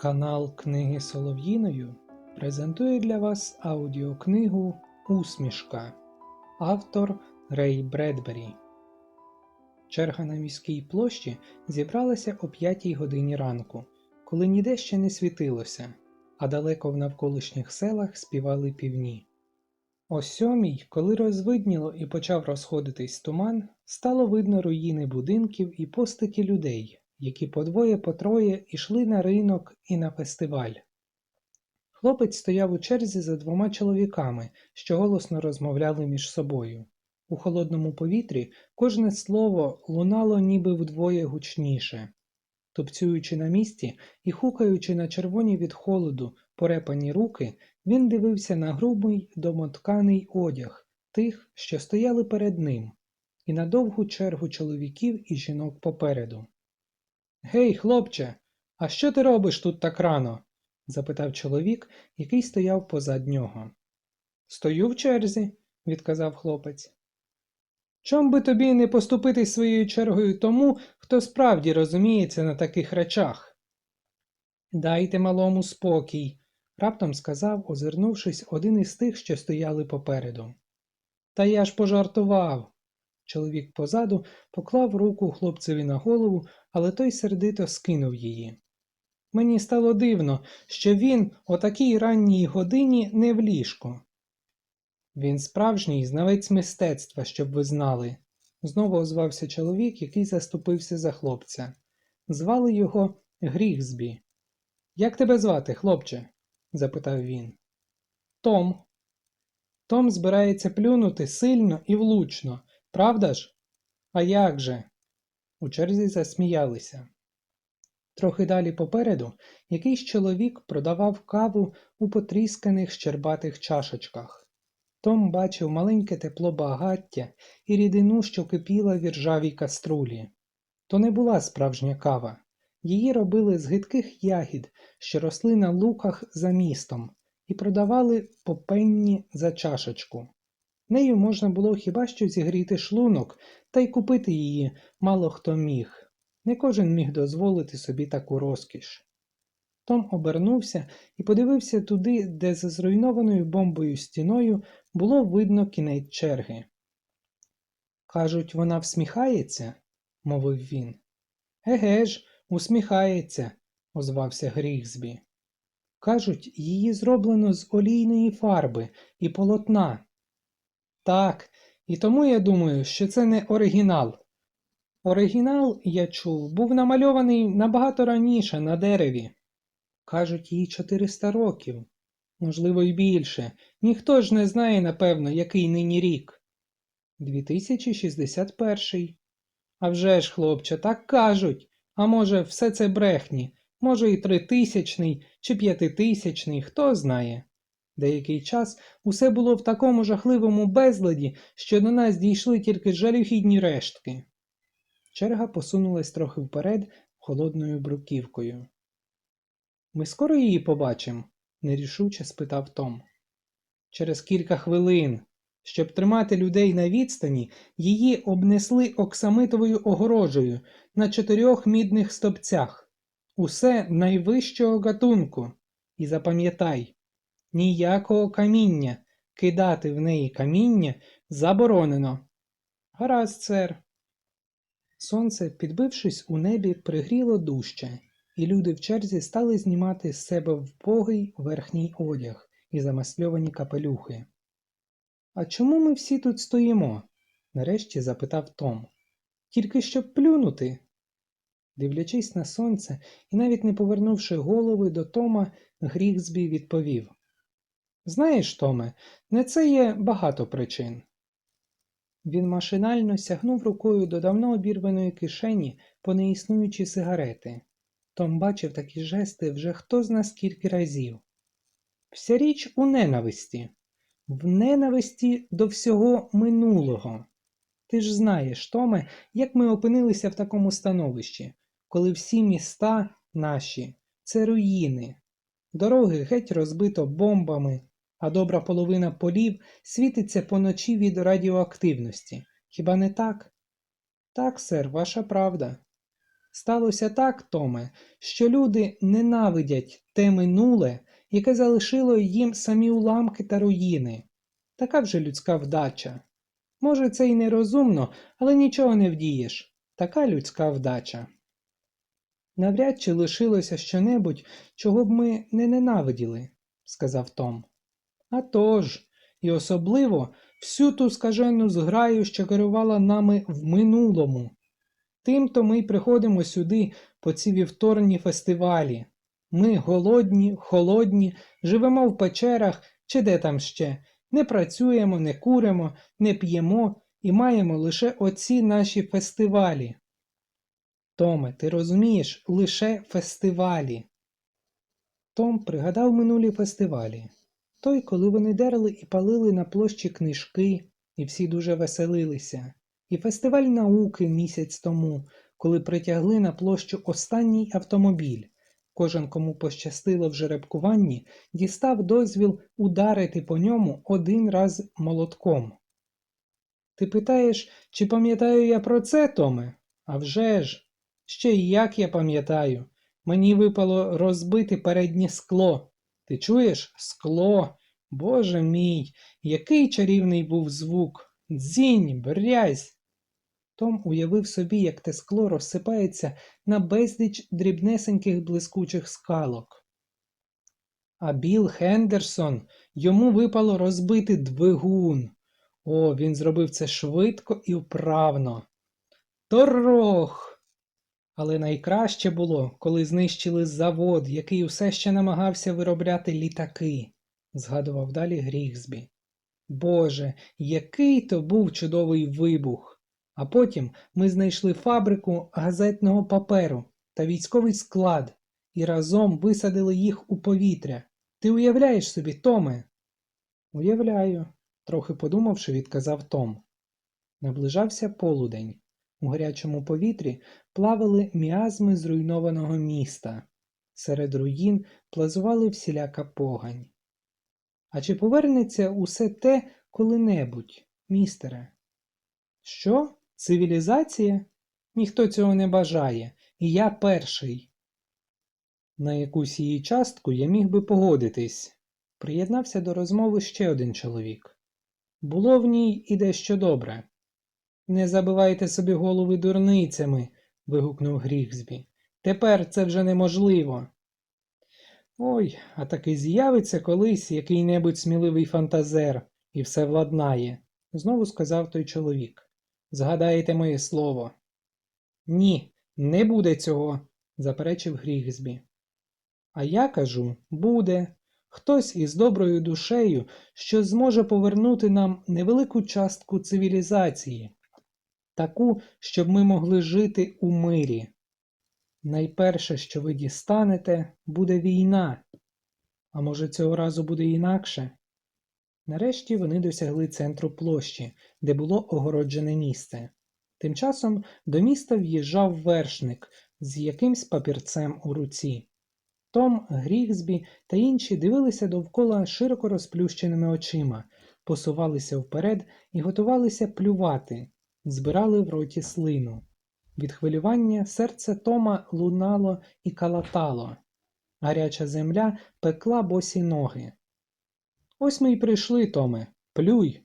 Канал Книги Солов'їною презентує для вас аудіокнигу Усмішка. Автор Рей Бредбері. Черга на міській площі зібралася о п'ятій годині ранку, коли ніде ще не світилося, а далеко в навколишніх селах співали півні. О сьомій, коли розвидніло і почав розходитись туман, стало видно руїни будинків і постаті людей, які по двоє по троє йшли на ринок і на фестиваль. Хлопець стояв у черзі за двома чоловіками, що голосно розмовляли між собою. У холодному повітрі кожне слово лунало ніби вдвоє гучніше. Тупцюючи на місці і хукаючи на червоні від холоду порепані руки, він дивився на грубий домотканий одяг тих, що стояли перед ним, і на довгу чергу чоловіків і жінок попереду. Гей, хлопче, а що ти робиш тут так рано? запитав чоловік, який стояв позад нього. Стою в черзі, відказав хлопець. Чом би тобі не поступити своєю чергою тому, хто справді розуміється на таких речах? Дайте малому спокій, раптом сказав, озирнувшись один із тих, що стояли попереду. Та я ж пожартував. Чоловік позаду поклав руку хлопцеві на голову, але той сердито скинув її. Мені стало дивно, що він о такій ранній годині не в ліжку. Він справжній знавець мистецтва, щоб ви знали, знову озвався чоловік, який заступився за хлопця. Звали його Грігсбі. Як тебе звати, хлопче? запитав він. Том. Том збирається плюнути сильно і влучно, правда ж? А як же? У черзі засміялися. Трохи далі попереду якийсь чоловік продавав каву у потрісканих щербатих чашечках. Том бачив маленьке тепло багаття і рідину, що кипіла в іржавій каструлі. То не була справжня кава. Її робили з гидких ягід, що росли на луках за містом, і продавали по пенні за чашечку. Нею можна було хіба що зігріти шлунок, та й купити її мало хто міг. Не кожен міг дозволити собі таку розкіш. Том обернувся і подивився туди, де за зруйнованою бомбою стіною було видно кінець черги. Кажуть, вона всміхається, мовив він. Еге ж, усміхається, озвався Грігсбі. Кажуть, її зроблено з олійної фарби і полотна. Так, і тому я думаю, що це не оригінал. Оригінал, я чув, був намальований набагато раніше на дереві. Кажуть, їй 400 років, можливо, й більше. Ніхто ж не знає, напевно, який нині рік. 2061. А вже ж, хлопче, так кажуть. А може, все це брехні, може, і тритисячний чи п'ятитисячний, хто знає. Деякий час усе було в такому жахливому безладі, що до нас дійшли тільки жалюгідні рештки. Черга посунулась трохи вперед холодною бруківкою. Ми скоро її побачимо? нерішуче спитав Том. Через кілька хвилин. Щоб тримати людей на відстані, її обнесли оксамитовою огорожею на чотирьох мідних стопцях. Усе найвищого гатунку. І запам'ятай, ніякого каміння, кидати в неї каміння заборонено. Гаразд, сер. Сонце, підбившись у небі, пригріло дужче, і люди в черзі стали знімати з себе вбогий верхній одяг і замасльовані капелюхи. А чому ми всі тут стоїмо? нарешті запитав Том. Тільки щоб плюнути. Дивлячись на сонце і навіть не повернувши голови до Тома, Грігсбі відповів Знаєш, Томе, не це є багато причин. Він машинально сягнув рукою до давно обірваної кишені по неіснуючі сигарети. Том бачив такі жести вже хто зна скільки разів. Вся річ у ненависті, в ненависті до всього минулого. Ти ж знаєш, Томе, як ми опинилися в такому становищі, коли всі міста наші це руїни, дороги геть розбито бомбами, а добра половина полів світиться поночі від радіоактивності. Хіба не так? Так, сер, ваша правда. Сталося так, Томе, що люди ненавидять те минуле, яке залишило їм самі уламки та руїни. Така вже людська вдача. Може, це й нерозумно, але нічого не вдієш. Така людська вдача. Навряд чи лишилося щонебудь, чого б ми не ненавиділи, сказав Том. «А тож, і особливо всю ту скажену зграю, що керувала нами в минулому. Тим-то ми й приходимо сюди по ці вівторні фестивалі. Ми голодні, холодні, живемо в печерах чи де там ще, не працюємо, не куримо, не п'ємо і маємо лише оці наші фестивалі. Томе, ти розумієш, лише фестивалі. Том пригадав минулі фестивалі. Той, коли вони дерли і палили на площі книжки, і всі дуже веселилися, і фестиваль науки місяць тому, коли притягли на площу останній автомобіль. Кожен, кому пощастило в жеребкуванні, дістав дозвіл ударити по ньому один раз молотком. Ти питаєш, чи пам'ятаю я про це, Томе? А вже ж! Ще й як я пам'ятаю. Мені випало розбити переднє скло. Ти чуєш? Скло. Боже мій, який чарівний був звук. Дзінь, брязь. Том уявив собі, як те скло розсипається на безліч дрібнесеньких блискучих скалок. А Біл Хендерсон йому випало розбити двигун. О, він зробив це швидко і вправно. Торох! Але найкраще було, коли знищили завод, який усе ще намагався виробляти літаки, згадував далі Грігсбі. Боже, який то був чудовий вибух! А потім ми знайшли фабрику газетного паперу та військовий склад і разом висадили їх у повітря. Ти уявляєш собі, Томе? Уявляю, трохи подумавши, відказав Том. Наближався полудень. У гарячому повітрі плавали міазми зруйнованого міста. Серед руїн плазували всіляка погань. А чи повернеться усе те коли-небудь, містере? Що? Цивілізація? Ніхто цього не бажає, і я перший. На якусь її частку я міг би погодитись. Приєднався до розмови ще один чоловік. Було в ній і дещо добре. Не забивайте собі голови дурницями, вигукнув Грігсбі. Тепер це вже неможливо. Ой, а таки з'явиться колись який-небудь сміливий фантазер і все владнає, знову сказав той чоловік. Згадаєте моє слово. Ні, не буде цього, заперечив Грігсбі. А я кажу, буде. Хтось із доброю душею, що зможе повернути нам невелику частку цивілізації, таку, щоб ми могли жити у мирі. Найперше, що ви дістанете, буде війна. А може, цього разу буде інакше? Нарешті вони досягли центру площі, де було огороджене місце. Тим часом до міста в'їжджав вершник з якимсь папірцем у руці. Том, Грігсбі та інші дивилися довкола широко розплющеними очима, посувалися вперед і готувалися плювати, збирали в роті слину. Від хвилювання серце Тома лунало і калатало. Гаряча земля пекла босі ноги. Ось ми й прийшли, Томе, плюй.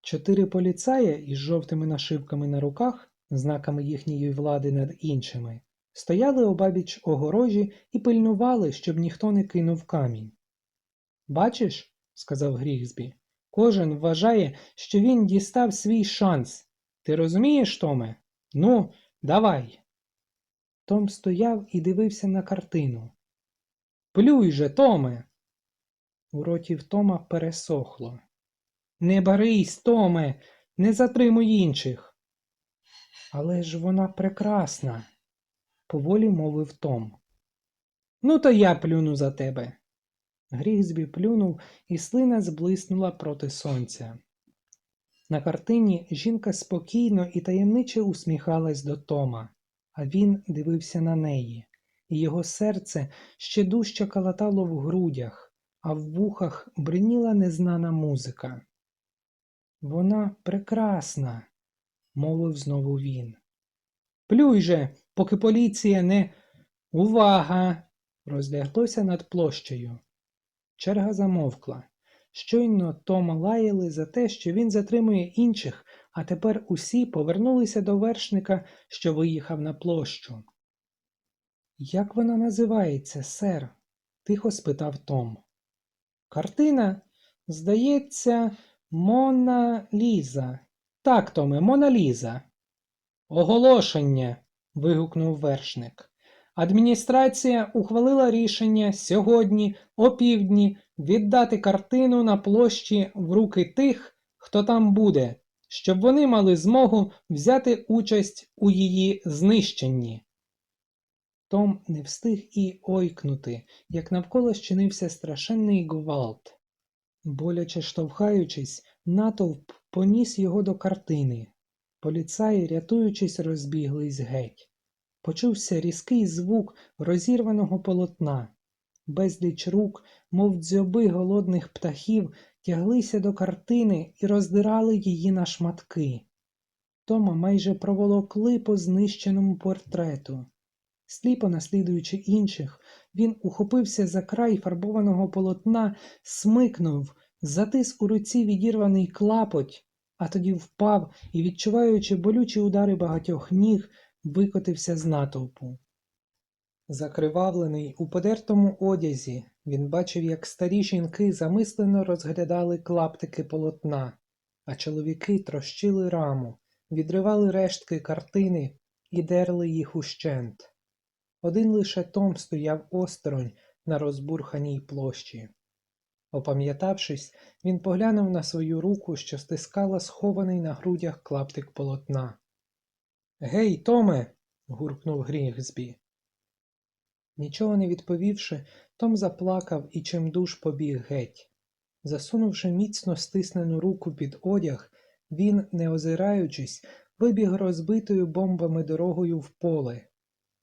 Чотири поліцая із жовтими нашивками на руках, знаками їхньої влади над іншими, стояли обабіч огорожі і пильнували, щоб ніхто не кинув камінь. Бачиш, сказав Грігсбі, кожен вважає, що він дістав свій шанс. Ти розумієш, Томе? Ну, давай. Том стояв і дивився на картину. Плюй же, Томе. У роті в Тома пересохло. Не барись, Томе, не затримуй інших. Але ж вона прекрасна, поволі мовив Том. Ну, то я плюну за тебе. Грізбі плюнув, і слина зблиснула проти сонця. На картині жінка спокійно і таємниче усміхалась до Тома, а він дивився на неї, і його серце ще дужче калатало в грудях, а в вухах бриніла незнана музика. Вона прекрасна, мовив знову він. Плюй же, поки поліція не. Увага! розляглося над площею. Черга замовкла. Щойно Тома лаяли за те, що він затримує інших, а тепер усі повернулися до вершника, що виїхав на площу. Як вона називається, сер? тихо спитав Том. Картина, здається, Мона Ліза. Так, Томе, Мона Ліза. Оголошення. вигукнув вершник. Адміністрація ухвалила рішення сьогодні, опівдні, віддати картину на площі в руки тих, хто там буде, щоб вони мали змогу взяти участь у її знищенні. Том не встиг і ойкнути, як навколо щинився страшенний гвалт. Боляче штовхаючись, натовп поніс його до картини. Поліцаї, рятуючись, розбіглись геть. Почувся різкий звук розірваного полотна. Безліч рук, мов дзьоби голодних птахів, тяглися до картини і роздирали її на шматки. Тома майже проволокли по знищеному портрету. Сліпо наслідуючи інших, він ухопився за край фарбованого полотна, смикнув, затис у руці відірваний клапоть, а тоді впав і, відчуваючи болючі удари багатьох ніг, викотився з натовпу. Закривавлений у подертому одязі, він бачив, як старі жінки замислено розглядали клаптики полотна, а чоловіки трощили раму, відривали рештки картини і дерли їх ущент. Один лише Том стояв осторонь на розбурханій площі. Опам'ятавшись, він поглянув на свою руку, що стискала схований на грудях клаптик полотна. Гей, Томе. гуркнув Грігсбі. Нічого не відповівши, Том заплакав і чимдуж побіг геть. Засунувши міцно стиснену руку під одяг, він, не озираючись, вибіг розбитою бомбами дорогою в поле,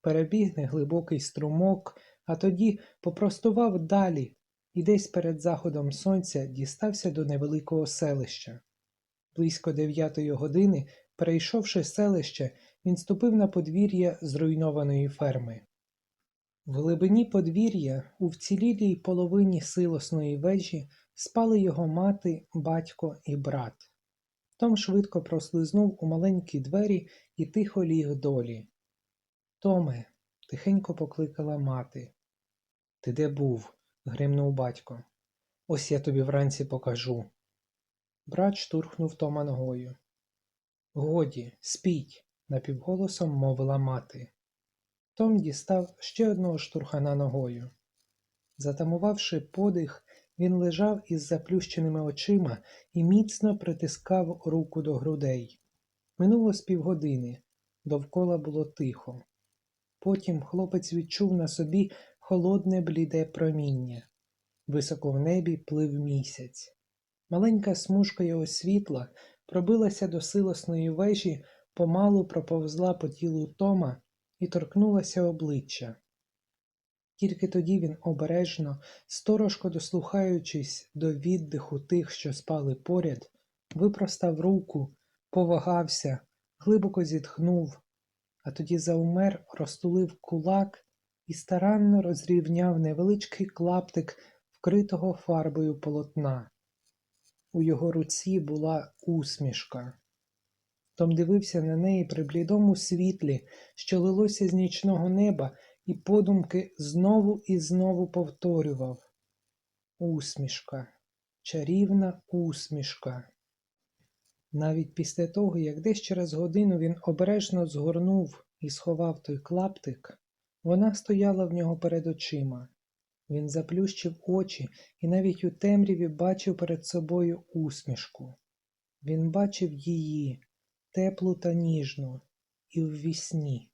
перебіг неглибокий струмок, а тоді попростував далі і десь перед заходом сонця дістався до невеликого селища. Близько дев'ятої години, перейшовши селище, він ступив на подвір'я зруйнованої ферми. В глибині подвір'я, у вцілілій половині силосної вежі, спали його мати, батько і брат. Том швидко прослизнув у маленькі двері і тихо ліг долі. Томе, тихенько покликала мати. Ти де був? гримнув батько. Ось я тобі вранці покажу. Брат штурхнув Тома ногою. Годі, спіть, напівголосом мовила мати. Том дістав ще одного штурхана ногою. Затамувавши подих, він лежав із заплющеними очима і міцно притискав руку до грудей. Минуло з півгодини, довкола було тихо. Потім хлопець відчув на собі холодне бліде проміння. Високо в небі плив місяць. Маленька смужка його світла пробилася до силосної вежі, помалу проповзла по тілу Тома і торкнулася обличчя. Тільки тоді він обережно, сторожко дослухаючись до віддиху тих, що спали поряд, випростав руку, повагався, глибоко зітхнув, а тоді заумер, розтулив кулак і старанно розрівняв невеличкий клаптик вкритого фарбою полотна. У його руці була усмішка. Том дивився на неї при блідому світлі, що лилося з нічного неба, і подумки знову і знову повторював Усмішка, чарівна усмішка. Навіть після того, як десь через годину він обережно згорнув і сховав той клаптик, вона стояла в нього перед очима. Він заплющив очі і навіть у темряві бачив перед собою усмішку. Він бачив її, теплу та ніжну, і в вісні,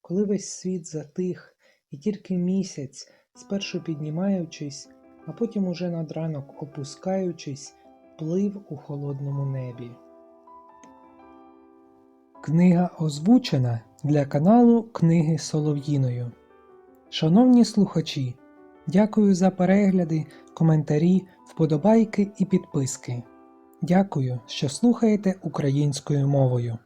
коли весь світ затих, і тільки місяць, спершу піднімаючись, а потім уже над ранок опускаючись, плив у холодному небі. Книга озвучена для каналу Книги Солов'їною. Шановні слухачі, дякую за перегляди, коментарі, вподобайки і підписки. Дякую, що слухаєте українською мовою.